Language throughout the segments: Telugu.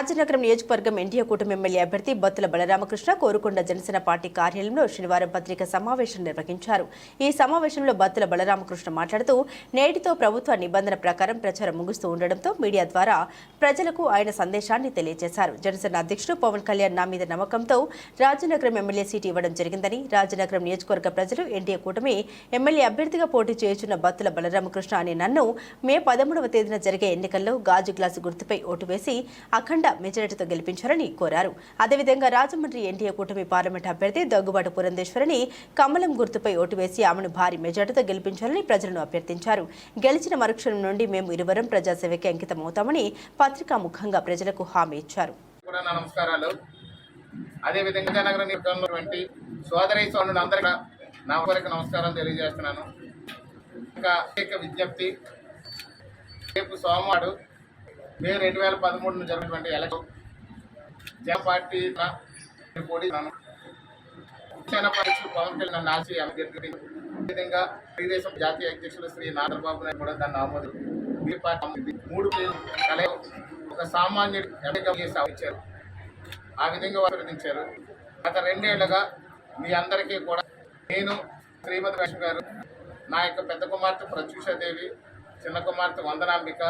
రాజనగరం నియోజకవర్గం ఎన్డీఏ కూటమి ఎమ్మెల్యే అభ్యర్థి బత్తుల బలరామకృష్ణ కోరుకొండ జనసేన పార్టీ కార్యాలయంలో శనివారం పత్రిక సమావేశం నిర్వహించారు. ఈ సమావేశంలో బత్తుల బలరామకృష్ణ మాట్లాడుతూ నేటితో ప్రభుత్వ నిబంధన ప్రకారం ప్రచారం ముగుస్తూ ఉండడంతో మీడియా ద్వారా ప్రజలకు ఆయన సందేశాన్ని తెలియజేశారు. జనసేన అధ్యక్షుడు పవన్ కళ్యాణ్ నా మీద నమ్మకంతో రాజనగరం ఎమ్మెల్యే సీటు ఇవ్వడం జరిగిందని రాజనగరం నియోజకవర్గ ప్రజలు ఎన్డీఏ కూటమి ఎమ్మెల్యే అభ్యర్థిగా పోటీ చేయుచున్న బత్తుల బలరామకృష్ణ అనే నన్ను మే పదమూడవ తేదీన జరిగే ఎన్నికల్లో గాజు గ్లాసు గుర్తుపై ఓటు వేసి అఖండ మెజారిటీతో గెలిపించారని కోరారు. అదేవిధంగా రాజమండ్రి ఎన్డీఏ కూటమి పార్లమెంట్ అభ్యర్థి దగ్గుబాటు పురంధేశ్వరిని కమలం గుర్తుపై ఓటు వేసి ఆమెను భారీ మెజారిటీతో గెలిపించాలని ప్రజలను అభ్యర్థించారు. గెలిచిన మరుక్షణం నుండి మేము ఇరువరం ప్రజాసేవకి అంకితమవుతామని పత్రికా ముఖంగా ప్రజలకు హామీ ఇచ్చారు. నమస్కారాలు. అదేవిధంగా విజయనగరం సోదరి అందరికీ నా నమస్కారం తెలియజేస్తున్నాను. ఇంకా విజ్ఞప్తి. రేపు సోమవాడు మే రెండు వేల పదమూడున జరిగినటువంటి ఎలక్షన్ జన పార్టీ పోటీ పరిస్థితులు పవన్ కళ్యాణ్ నాసి ఆశి అదేవిధంగా తెలుగుదేశం జాతీయ అధ్యక్షులు శ్రీ నాగబాబు నాయుడు కూడా దాన్ని ఆమోదం మీ పార్టీ ఆమోదించింది. మూడు కలయ ఒక సామాన్యుడు ఎంపిక చేసి ఆ విధంగా వర్తించారు గత రెండేళ్ళుగా మీ అందరికీ కూడా నేను శ్రీమతి లక్ష్మి గారు నా యొక్క పెద్ద కుమార్తె ప్రత్యూషాదేవి చిన్న కుమార్తె వందనాంబిక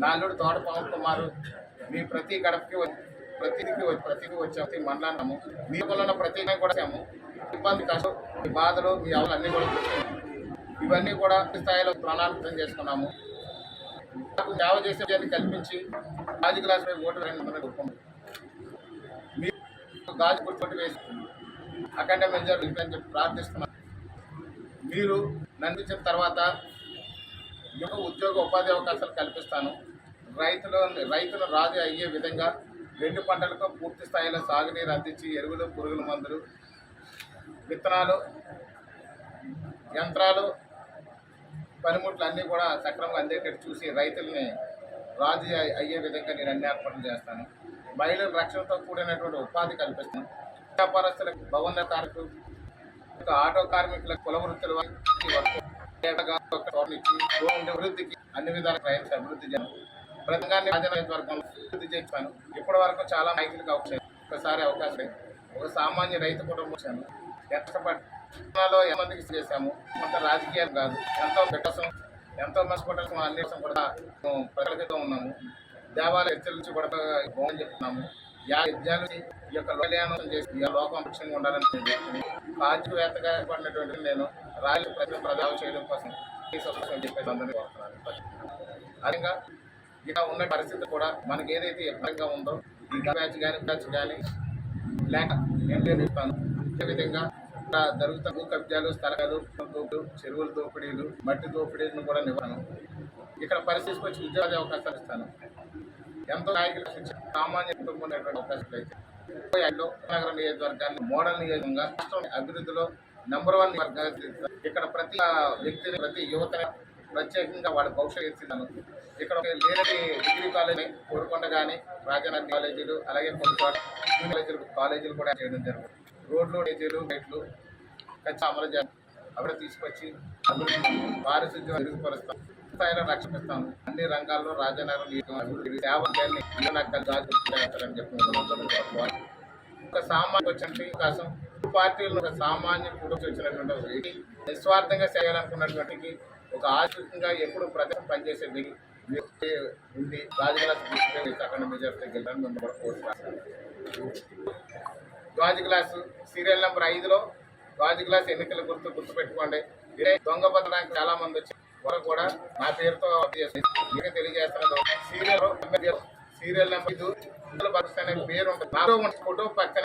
నా అల్లుడు తోట పవన్ కుమారు మీ ప్రతి గడపకి వచ్చి ప్రతికి వచ్చి ప్రతికి వచ్చి మండలాము మీ వల్ల ప్రతి కూడా వచ్చాము. ఇబ్బంది కష్టం మీ బాధలు మీ అవలు అన్నీ కూడా ఇవన్నీ కూడా స్థాయిలో ప్రణాళికం చేసుకున్నాము. నాకు సేవ చేసే కల్పించి రాజు క్లాస్ పై ఓటు వేయడం కోరుకుంటున్నాను గాజు గుర్తు వేసి అఖండ మెజార్ అని చెప్పి ప్రార్థిస్తున్నాను మీరు నన్ను తర్వాత యువ ఉద్యోగ ఉపాధి అవకాశాలు కల్పిస్తాను. రైతులు రైతులు రాజు అయ్యే విధంగా రెండు పంటలకు పూర్తి స్థాయిలో సాగునీరు అందించి ఎరువులు పురుగుల మందులు విత్తనాలు యంత్రాలు పనిముట్లు అన్నీ కూడా సక్రమంగా అందేటట్టు చూసి రైతుల్ని రాజు అయ్యే- విధంగా నేను అన్ని ఏర్పాట్లు చేస్తాను. మహిళల రక్షణతో కూడినటువంటి ఉపాధి కల్పిస్తాను. వ్యాపారస్తులకు భవన ఇంకా ఆటో కార్మికులకు కుల వృత్తుల అభివృద్ధికి అన్ని విధాల ప్రయత్నం అభివృద్ధి చేయాలి ప్రతిగాన్ని అభివృద్ధి చేస్తాను ఇప్పటి వరకు చాలా నాయకులకు అవకాశం ఒకసారి అవకాశం ఒక సామాన్య రైతు కుటుంబం వచ్చాను. కష్టపడి ఎంతమందికి చేశాము? కొంత రాజకీయాలు కాదు. ఎంతో పెట్టసం ఎంతో మంది అన్ని కోసం కూడా మేము ప్రజలతో ఉన్నాము. దేవాలయ హెచ్చరించి నుంచి కూడా బాగుంది చెప్తున్నాము. యా యజ్ఞాలు ఈ యొక్క కళ్యాణం చేసి ఈ లోకం పక్షంగా ఉండాలని నేను చెప్తున్నాను పడినటువంటి నేను ర్యాలీ ప్రజలు ప్రజలు చేయడం కోసం ఈ సంవత్సరం చెప్పేసి అందరినీ కోరుతున్నాను. ఇక ఉన్న పరిస్థితి కూడా మనకి ఏదైతే ఇబ్బందిగా ఉందో ఈ మ్యాచ్ కానీ బ్యాచ్ కానీ లేక నేను చెప్తాను అదేవిధంగా ఇక్కడ జరుగుతున్న భూ కబ్జాలు స్థలాలు దోపిడీలు చెరువుల దోపిడీలు మట్టి దోపిడీలను కూడా నివ్వను ఇక్కడ పరిస్థితికి వచ్చి ఉద్యోగ అవకాశాలు ఇస్తాను. ఎంతో నాయకులు సామాన్య కుటుంబం అవకాశాలు అయితే. ముప్పై ఐదులో నగర నియోజకవర్గాన్ని మోడల్ నియోజకంగా రాష్ట్రం అభివృద్ధిలో నెంబర్ వన్ ఇక్కడ ప్రతి వ్యక్తిని ప్రతి యువత ప్రత్యేకంగా వాళ్ళ భవిష్యత్తు ఇస్తున్నాను ఇక్కడ ఒక లేనటి డిగ్రీ కాలేజ్ కోరుకొండ కానీ రాజానగర్ కాలేజీలు అలాగే కొన్ని కాలేజీలు కాలేజీలు కూడా చేయడం జరుగుతుంది. రోడ్లు డేజీలు గైట్లు ఖచ్చితంగా అమలు చేయాలి. అక్కడ తీసుకొచ్చి పారిశుద్ధ్యం మెరుగుపరుస్తాం. స్థాయిలో రక్షిస్తాం. అన్ని రంగాల్లో రాజనగరం అభివృద్ధి సేవ చేయాలని నాకు కలిసి చెప్పి మేము అందరం ఒక సామాన్య వచ్చిన అవకాశం పార్టీలు ఒక సామాన్య కుటుంబం వచ్చినటువంటి ఒక వ్యక్తి నిస్వార్థంగా చేయాలనుకున్నటువంటి ఒక ఆశంగా ఎప్పుడు ప్రజలు పనిచేసేది వ్యక్తి వ్యక్తి రాజకీయ అక్కడ మెజార్టీ గెలడానికి మేము కూడా కోరుతున్నాం గాజు గ్లాసు సీరియల్ నెంబర్ ఐదులో గాజు గ్లాస్ ఎన్నికల గుర్తు గుర్తు పెట్టుకోండి ఇదే దొంగ పట్టడానికి చాలా మంది వచ్చి వారు కూడా నా పేరుతో మీకు తెలియజేస్తున్నది సీరియల్ సీరియల్ నెంబర్ ఐదు. ఇందులో అనే పేరు ఉంటుంది. నాతో ఫోటో పక్కన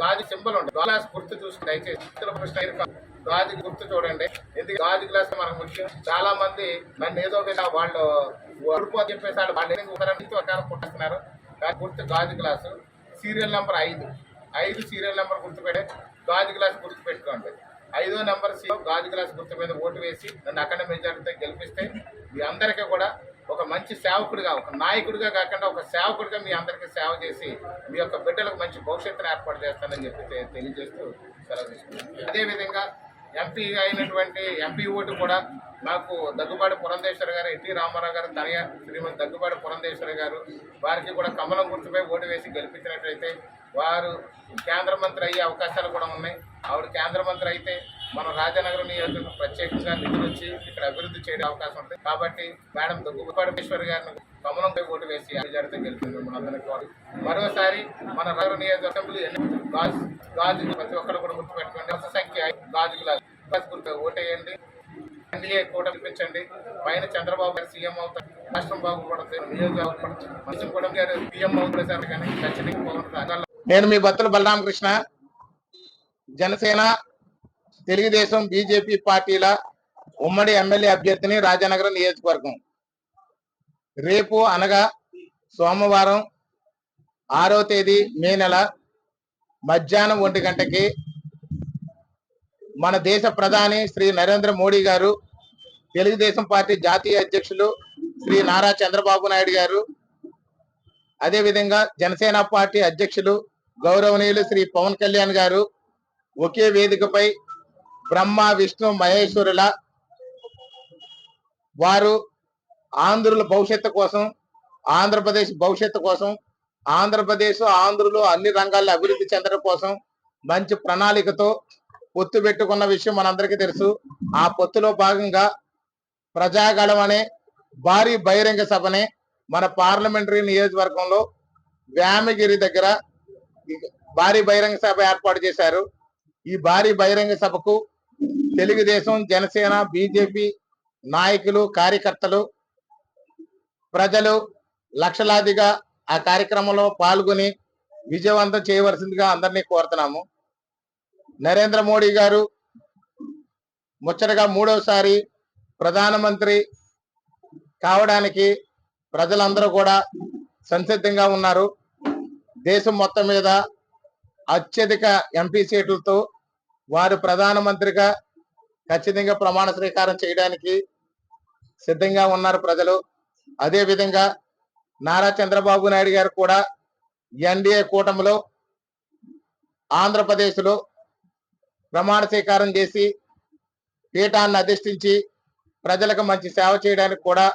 గాజు సింబల్ ఉంటుంది గ్లాస్ గుర్తు చూసి దయచేసి గాజు గుర్తు చూడండి. ఎందుకు గాజు గ్లాస్ మనకు ముఖ్యం? చాలా మంది నన్ను ఏదో విధంగా వాళ్ళు ఊడిపో చెప్పేసి వాళ్ళు వాళ్ళు ఎందుకు ఒకరి ఒక పుట్టుతున్నారు కానీ గుర్తు గాజు గ్లాసు. సీరియల్ నెంబర్ ఐదు. ఐదు సీరియల్ నెంబర్ గుర్తుపెట్టే గాజు గ్లాస్ గుర్తు పెట్టుకోండి. ఐదో నెంబర్ సీలో గాజు గ్లాస్ గుర్తు మీద ఓటు వేసి నన్ను అక్కడ మెజార్టీతో గెలిపిస్తే మీ అందరికీ కూడా ఒక మంచి సేవకుడిగా ఒక నాయకుడిగా కాకుండా ఒక సేవకుడిగా మీ అందరికీ సేవ చేసి మీ యొక్క బిడ్డలకు మంచి భవిష్యత్తును ఏర్పాటు చేస్తానని చెప్పి తెలియజేస్తూ సెలవు తీసుకున్నాను. అదేవిధంగా ఎంపీ అయినటువంటి ఎంపీ ఓటు కూడా నాకు దగ్గుబాటి పురంధేశ్వరి గారు ఎన్టీ రామారావు గారు తనయ శ్రీమతి దగ్గుబాటి పురంధేశ్వరి గారు వారికి కూడా కమలం గుర్తుపై ఓటు వేసి గెలిపించినట్లయితే వారు కేంద్ర మంత్రి అయ్యే అవకాశాలు కూడా ఉన్నాయి. ఆవిడ కేంద్ర మంత్రి అయితే మన రాజనగర నియోజకవర్గం ప్రత్యేకంగా నిధులు వచ్చి ఇక్కడ అభివృద్ధి చేయడం అవకాశం ఉంది. కాబట్టి మేడం దగ్గుబాటేశ్వరి గారిని కమలంపై ఓటు వేసి అభిజాడితే గెలిపింది మనందరికీ మరోసారి మన నగర నియోజకవర్గంలో ఎన్ని గాజు గాజు ప్రతి ఒక్కరు కూడా గుర్తుపెట్టుకోండి. ఒక సంఖ్య గాజుల గాజు ఓటేయండి. ఎన్డీఏ కూడా పిలిపించండి. పైన చంద్రబాబు గారు సీఎం అవుతారు. రాష్ట్రం బాగుపడుతుంది. నియోజకవర్గం మంచి కూడా గారు సీఎం అవుతారు. సార్ కానీ ఖచ్చితంగా నేను మీ బత్తుల బలరామకృష్ణ. జనసేన తెలుగుదేశం బీజేపీ పార్టీల ఉమ్మడి ఎమ్మెల్యే అభ్యర్థిని రాజానగరం నియోజకవర్గం. రేపు అనగా సోమవారం ఆరో తేదీ మే నెల మధ్యాహ్నం ఒంటి గంటకి మన దేశ ప్రధాని శ్రీ నరేంద్ర మోడీ గారు తెలుగుదేశం పార్టీ జాతీయ అధ్యక్షులు శ్రీ నారా చంద్రబాబు నాయుడు గారు అదేవిధంగా జనసేన పార్టీ అధ్యక్షులు గౌరవనీయులు శ్రీ పవన్ కళ్యాణ్ గారు ఒకే వేదికపై బ్రహ్మ విష్ణు మహేశ్వరుల వారు ఆంధ్రుల భవిష్యత్తు కోసం ఆంధ్రప్రదేశ్ భవిష్యత్తు కోసం ఆంధ్రప్రదేశ్ ఆంధ్రులు అన్ని రంగాల్లో అభివృద్ధి చెందడం కోసం మంచి ప్రణాళికతో పొత్తు పెట్టుకున్న విషయం మనందరికీ తెలుసు. ఆ పొత్తులో భాగంగా ప్రజాగళం అనే భారీ బహిరంగ సభని మన పార్లమెంటరీ నియోజకవర్గంలో వ్యామగిరి దగ్గర భారీ బహిరంగ సభ ఏర్పాటు చేశారు. ఈ భారీ బహిరంగ సభకు తెలుగుదేశం జనసేన బీజేపీ నాయకులు కార్యకర్తలు ప్రజలు లక్షలాదిగా ఆ కార్యక్రమంలో పాల్గొని విజయవంతం చేయవలసిందిగా అందరినీ కోరుతున్నాము. నరేంద్ర మోడీ గారు ముచ్చటగా మూడవసారి ప్రధానమంత్రి కావడానికి ప్రజలందరూ కూడా సంసిద్ధంగా ఉన్నారు. దేశం మొత్తం మీద అత్యధిక ఎంపీ సీట్లతో వారు ప్రధానమంత్రిగా ఖచ్చితంగా ప్రమాణ స్వీకారం చేయడానికి సిద్ధంగా ఉన్నారు ప్రజలు. అదే విధంగా నారా చంద్రబాబు నాయుడు గారు కూడా ఎన్డీఏ కూటమిలో ఆంధ్రప్రదేశ్లో ప్రమాణ స్వీకారం చేసి పీఠాన్ని అధిష్ఠించి ప్రజలకు మంచి సేవ చేయడానికి కూడా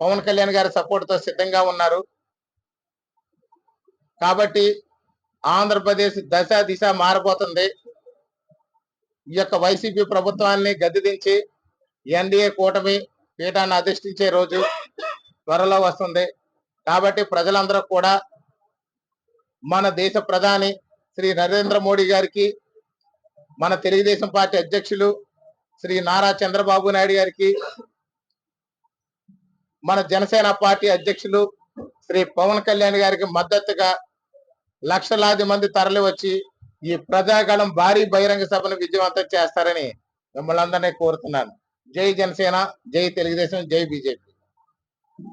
పవన్ కళ్యాణ్ గారి సపోర్ట్తో సిద్ధంగా ఉన్నారు. కాబట్టి ఆంధ్రప్రదేశ్ దశ దిశ మారిపోతుంది. ఈ యొక్క వైసీపీ ప్రభుత్వాన్ని గద్దెదించి ఎన్డీఏ కూటమి పీఠాన్ని అధిష్ఠించే రోజు త్వరలో వస్తుంది. కాబట్టి ప్రజలందరూ కూడా మన దేశ ప్రధాని శ్రీ నరేంద్ర మోడీ గారికి మన తెలుగుదేశం పార్టీ అధ్యక్షులు శ్రీ నారా చంద్రబాబు నాయుడు గారికి మన జనసేన పార్టీ అధ్యక్షులు శ్రీ పవన్ కళ్యాణ్ గారికి మద్దతుగా లక్షలాది మంది తరలి వచ్చి ఈ ప్రజాగళం భారీ బహిరంగ సభను విజయవంతం చేస్తారని మిమ్మల్ని అందరినీ కోరుతున్నాను. జై జనసేన జై తెలుగుదేశం జై బీజేపీ.